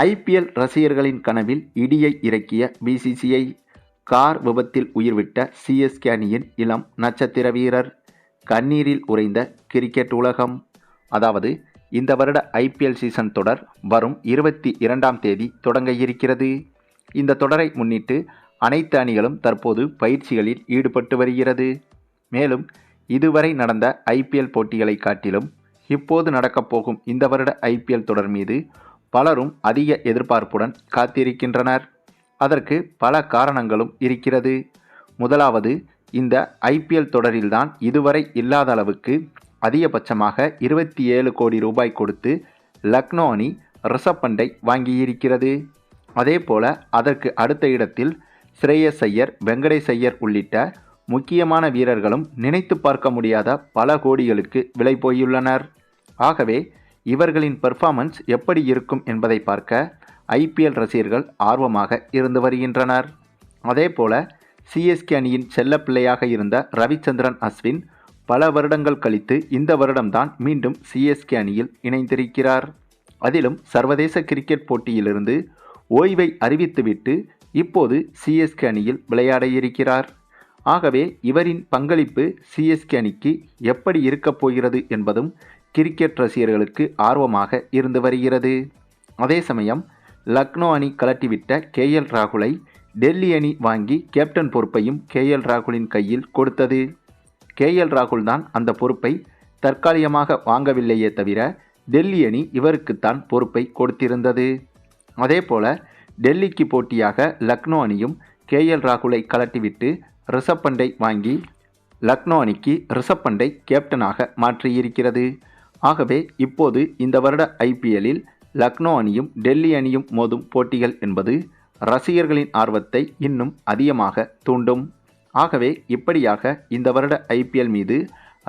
IPL ரசிகர்களின் கனவில் இடியை இறக்கிய பிசிசிஐ கார் விபத்தில் உயிர்விட்ட சிஎஸ்கே அணியின் இளம் நட்சத்திர வீரர். கண்ணீரில் உறைந்த கிரிக்கெட் உலகம். அதாவது இந்த வருட ஐபிஎல் சீசன் தொடர் வரும் இருபத்தி இரண்டாம் தேதி தொடங்க இருக்கிறது. இந்த தொடரை முன்னிட்டு அனைத்து அணிகளும் தற்போது பயிற்சிகளில் ஈடுபட்டு வருகிறது. மேலும் இதுவரை நடந்த ஐபிஎல் போட்டிகளை காட்டிலும் இப்போது நடக்கப் போகும் இந்த வருட ஐபிஎல் தொடர் மீது பலரும் அதிக எதிர்பார்ப்புடன் காத்திருக்கின்றனர். அதற்கு பல காரணங்களும் இருக்கிறது. முதலாவது இந்த ஐபிஎல் தொடரில்தான் இதுவரை இல்லாத அளவுக்கு அதிகபட்சமாக இருபத்தி ஏழு கோடி ரூபாய் கொடுத்து லக்னோ அணி ரிஷப் பண்டை வாங்கியிருக்கிறது. அதே போல அதற்கு அடுத்த இடத்தில் ஸ்ரேயஸ் ஐயர் வெங்கடேஷ் ஐயர் உள்ளிட்ட முக்கியமான வீரர்களும் நினைத்து பார்க்க முடியாத பல கோடிகளுக்கு விலை போயுள்ளனர். ஆகவே இவர்களின் பெர்ஃபார்மன்ஸ் எப்படி இருக்கும் என்பதை பார்க்க ஐபிஎல் ரசிகர்கள் ஆர்வமாக இருந்து வருகின்றனர். அதேபோல சிஎஸ்கே அணியின் செல்லப்பிள்ளையாக இருந்த ரவிச்சந்திரன் அஸ்வின் பல வருடங்கள் கழித்து இந்த வருடம்தான் மீண்டும் சிஎஸ்கே அணியில் இணைந்திருக்கிறார். அதிலும் சர்வதேச கிரிக்கெட் போட்டியிலிருந்து ஓய்வை அறிவித்துவிட்டு இப்போது சிஎஸ்கே அணியில் விளையாட இருக்கிறார். ஆகவே இவரின் பங்களிப்பு சிஎஸ்கே அணிக்கு எப்படி இருக்கப் போகிறது என்பதும் கிரிக்கெட் ரசிகர்களுக்கு ஆர்வமாக இருந்து வருகிறது. அதே சமயம் லக்னோ அணி கலட்டிவிட்ட கே. எல். ராகுலை டெல்லி அணி வாங்கி கேப்டன் பொறுப்பையும் கே. எல். ராகுலின் கையில் கொடுத்தது. கே. எல். ராகுல் தான் அந்த பொறுப்பை தற்காலிகமாக வாங்கவில்லையே தவிர டெல்லி அணி இவருக்குத்தான் பொறுப்பை கொடுத்திருந்தது. அதேபோல டெல்லிக்கு போட்டியாக லக்னோ அணியும் கே. எல். ராகுலை கலட்டிவிட்டு ரிஷப் பண்டை வாங்கி லக்னோ அணிக்கு ரிஷப் பண்டை கேப்டனாக மாற்றியிருக்கிறது. ஆகவே இப்போது இந்த வருட ஐபிஎல்லில் லக்னோ அணியும் டெல்லி அணியும் மோதும் போட்டிகள் என்பது ரசிகர்களின் ஆர்வத்தை இன்னும் அதிகமாக தூண்டும். ஆகவே இப்படியாக இந்த வருட ஐபிஎல் மீது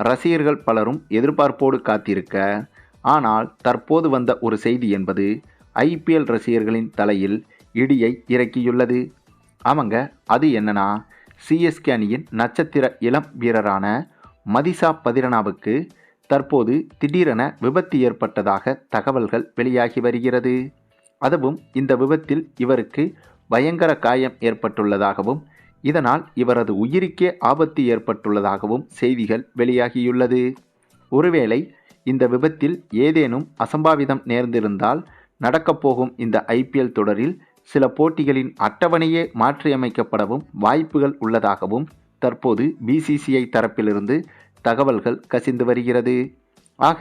ரசிகர்கள் பலரும் எதிர்பார்ப்போடு காத்திருக்க ஆனால் தற்போது வந்த ஒரு செய்தி என்பது ஐபிஎல் ரசிகர்களின் தலையில் இடியை இறக்கியுள்ளது. ஆமாங்க அது என்னன்னா சிஎஸ்கே அணியின் நட்சத்திர இளம் வீரரான மதிசா பதிரனாவுக்கு தற்போது திடீரென விபத்து ஏற்பட்டதாக தகவல்கள் வெளியாகி வருகிறது. அதுவும் இந்த விபத்தில் இவருக்கு பயங்கர காயம் ஏற்பட்டுள்ளதாகவும் இதனால் இவரது உயிருக்கே ஆபத்து ஏற்பட்டுள்ளதாகவும் செய்திகள் வெளியாகியுள்ளது. ஒருவேளை இந்த விபத்தில் ஏதேனும் அசம்பாவிதம் நேர்ந்திருந்தால் நடக்கப்போகும் இந்த ஐபிஎல் தொடரில் சில போட்டிகளின் அட்டவணையே மாற்றியமைக்கப்படவும் வாய்ப்புகள் உள்ளதாகவும் தற்போது பிசிசிஐ தரப்பிலிருந்து தகவல்கள் கசிந்து வருகிறது. ஆக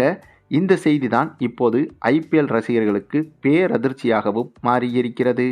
இந்த செய்திதான் இப்போது ஐபிஎல் ரசிகர்களுக்கு பேரதிர்ச்சியாகவும் மாறியிருக்கிறது.